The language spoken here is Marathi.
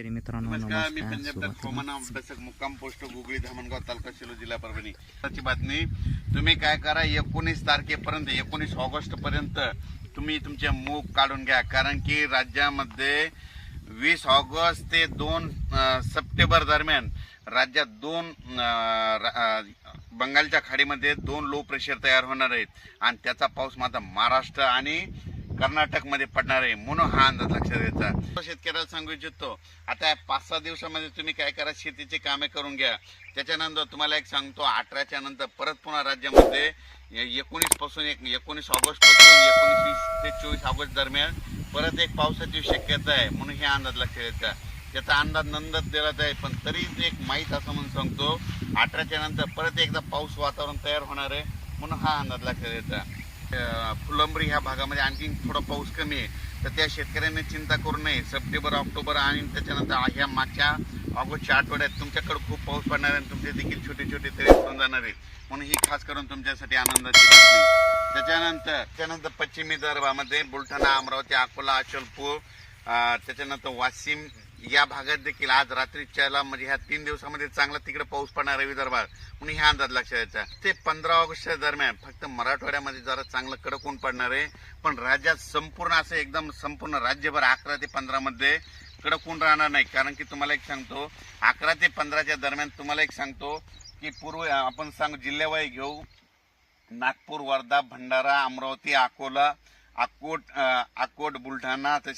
शेतकरी मित्रांनो नमस्कार मी पंजाब अभ्यासक मुक्काम पोस्ट गुगळी धामणगाव तालुका शिलो जिल्हा परभणी. आजची बातमी तुम्ही काय करा एकोणीस तारखेपर्यंत एकोणीस ऑगस्ट पर्यंत तुम्ही तुमचे मूग काढून घ्या. कारण की राज्यामध्ये वीस ऑगस्ट ते दोन सप्टेंबर दरम्यान राज्यात दोन बंगालच्या खाडीमध्ये दोन लो प्रेशर तयार होणार आहेत. आणि त्याचा पाऊस मात्र महाराष्ट्र आणि कर्नाटकमध्ये पडणार आहे म्हणून हा अंदाज लक्षात घ्यायचा शेतकऱ्याला सांगू इच्छितो आता पाच सहा दिवसामध्ये तुम्ही काय करा शेतीची कामे करून घ्या. त्याच्यानंतर तुम्हाला एक सांगतो अठराच्या नंतर परत पुन्हा राज्यामध्ये एकोणीसपासून एक एकोणीस ऑगस्टपासून एकोणीस वीस ते चोवीस ऑगस्ट दरम्यान परत एक पावसाची शक्यता आहे म्हणून हे अंदाज लक्षात घ्यायचा त्याचा अंदाज नंदत दिलाच आहे पण तरी एक माहीत असं म्हणून सांगतो अठराच्या नंतर परत एकदा पाऊस वातावरण तयार होणार आहे म्हणून हा अंदाज लक्षात घ्यायचा फुलंब्री ह्या भागामध्ये आणखी थोडा पाऊस कमी आहे. तर त्या शेतकऱ्यांनी चिंता करू नये. सप्टेंबर ऑक्टोबर आणि त्याच्यानंतर ह्या मागच्या ऑगस्टच्या आठवड्यात तुमच्याकडे खूप पाऊस पडणार आहे आणि तुमचे देखील छोटे छोटे तरी पडून जाणार आहेत. म्हणून ही खास करून तुमच्यासाठी आनंदाची बातमी. त्याच्यानंतर त्यानंतर पश्चिमी विदर्भामध्ये बुलढाणा अमरावती अकोला अचलपूर त्याच्यानंतर वाशिम या भागात देखील आज रात्रीच्याला म्हणजे ह्या तीन दिवसामध्ये चांगला तिकडे पाऊस पडणार आहे विदर्भात. म्हणून ह्या अंदाज लक्षात यायचा ते पंधरा ऑगस्टच्या दरम्यान फक्त मराठवाड्यामध्ये जरा चांगलं कडक ऊन पडणार आहे. पण राज्यात संपूर्ण असं एकदम संपूर्ण राज्यभर अकरा ते पंधरामध्ये कडक ऊन राहणार नाही. कारण की तुम्हाला एक सांगतो अकरा ते पंधराच्या दरम्यान तुम्हाला एक सांगतो की पूर्व आपण सांग जिल्ह्यावाई घेऊ. नागपूर वर्धा भंडारा अमरावती अकोला अकोट अकोट बुलढाणा तसे